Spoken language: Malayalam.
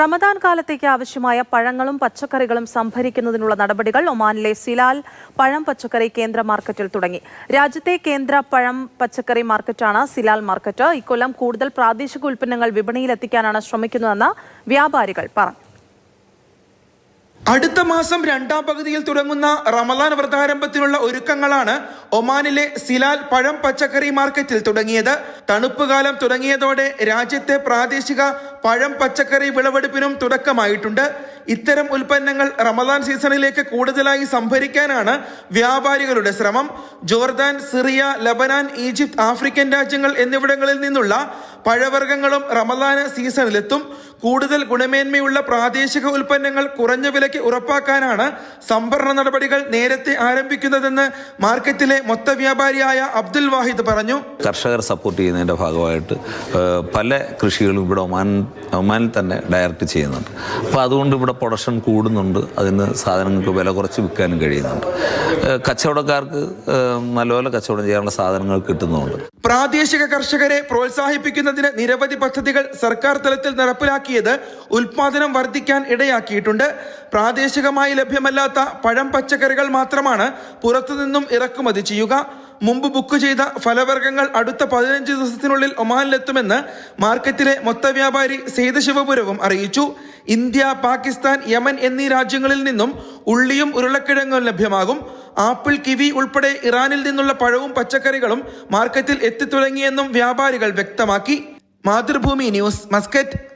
റമദാൻ കാലത്തേക്ക് ആവശ്യമായ പഴങ്ങളും പച്ചക്കറികളും സംഭരിക്കുന്നതിനുള്ള നടപടികൾ ഒമാനിലെ സിലാൽ പഴം പച്ചക്കറി കേന്ദ്ര മാർക്കറ്റിൽ തുടങ്ങി. രാജ്യത്തെ കേന്ദ്ര പഴം പച്ചക്കറി മാർക്കറ്റാണ് സിലാൽ മാർക്കറ്റ്. ഇക്കൊല്ലം കൂടുതൽ പ്രാദേശിക ഉൽപ്പന്നങ്ങൾ വിപണിയിലെത്തിക്കാനാണ് ശ്രമിക്കുന്നതെന്ന് വ്യാപാരികൾ പറഞ്ഞു. അടുത്ത മാസം രണ്ടാം പകുതിയിൽ തുടങ്ങുന്ന റമദാൻ വ്രതാരംഭത്തിനുള്ള ഒരുക്കങ്ങളാണ് ഒമാനിലെ സിലാൽ പഴം പച്ചക്കറി മാർക്കറ്റിൽ തുടങ്ങിയത്. തണുപ്പുകാലം തുടങ്ങിയതോടെ രാജ്യത്തെ പ്രാദേശിക പഴം പച്ചക്കറി വിളവെടുപ്പിനും തുടക്കമായിട്ടുണ്ട്. ഇത്തരം ഉൽപ്പന്നങ്ങൾ റമദാൻ സീസണിലേക്ക് കൂടുതലായി സംഭരിക്കാനാണ് വ്യാപാരികളുടെ ശ്രമം. Jordan Syria Lebanon Egypt African രാജ്യങ്ങൾ എന്നിവിടങ്ങളിൽ നിന്നുള്ള പഴവർഗങ്ങളും റമദാന സീസണിലെത്തും. കൂടുതൽ ഗുണമേന്മയുള്ള പ്രാദേശിക ഉൽപ്പന്നങ്ങൾ കുറഞ്ഞ വിലയ്ക്ക് ഉറപ്പാക്കാനാണ് സംഭരണ നടപടികൾ നേരത്തെ ആരംഭിക്കുന്നതെന്ന് മാർക്കറ്റിലെ മൊത്ത വ്യാപാരിയായ അബ്ദുൽ വാഹിദ് പറഞ്ഞു. കർഷകർ സപ്പോർട്ട് ചെയ്യുന്നതിന്റെ ഭാഗമായിട്ട് പല കൃഷികളും ഇവിടെ ഒമാൻ ഒമാനിൽ തന്നെ ഡയറക്റ്റ് ചെയ്യുന്നുണ്ട്. അപ്പോൾ അതുകൊണ്ട് ഇവിടെ പ്രൊഡക്ഷൻ കൂടുന്നുണ്ട് അതിന് സാധനങ്ങൾക്ക് വില കുറച്ച് വിൽക്കാനും കഴിയുന്നുണ്ട്. കച്ചവടക്കാർക്ക് നല്ല നല്ലപോലെ കച്ചവടം ചെയ്യാനുള്ള സാധനങ്ങൾ കിട്ടുന്നുണ്ട് പ്രാദേശിക കർഷകരെ പ്രോത്സാഹിപ്പിക്കുന്നതിന് നിരവധി പദ്ധതികൾ സർക്കാർ തലത്തിൽ നടപ്പിലാക്കിയത് ഉൽപാദനം വർദ്ധിക്കാൻ ഇടയാക്കിയിട്ടുണ്ട്. പ്രാദേശികമായി ലഭ്യമല്ലാത്ത പഴം പച്ചക്കറികൾ മാത്രമാണ് പുറത്തുനിന്നും ഇറക്കുമതി ചെയ്യുക. മുമ്പ് ബുക്ക് ചെയ്ത ഫലവർഗങ്ങൾ അടുത്ത പതിനഞ്ച് ദിവസത്തിനുള്ളിൽ ഒമാനിലെത്തുമെന്ന് മാർക്കറ്റിലെ മൊത്തവ്യാപാരി സെയ്ത് ശിവപുരവും അറിയിച്ചു. ഇന്ത്യ പാകിസ്ഥാൻ യമൻ എന്നീ രാജ്യങ്ങളിൽ നിന്നും ഉള്ളിയും ഉരുളക്കിഴങ്ങും ലഭ്യമാകും. ആപ്പിൾ കിവി ഉൾപ്പെടെ ഇറാനിൽ നിന്നുള്ള പഴവും പച്ചക്കറികളും മാർക്കറ്റിൽ എത്തിത്തുടങ്ങിയെന്നും വ്യാപാരികൾ വ്യക്തമാക്കി. Mathrubhumi news Muscat.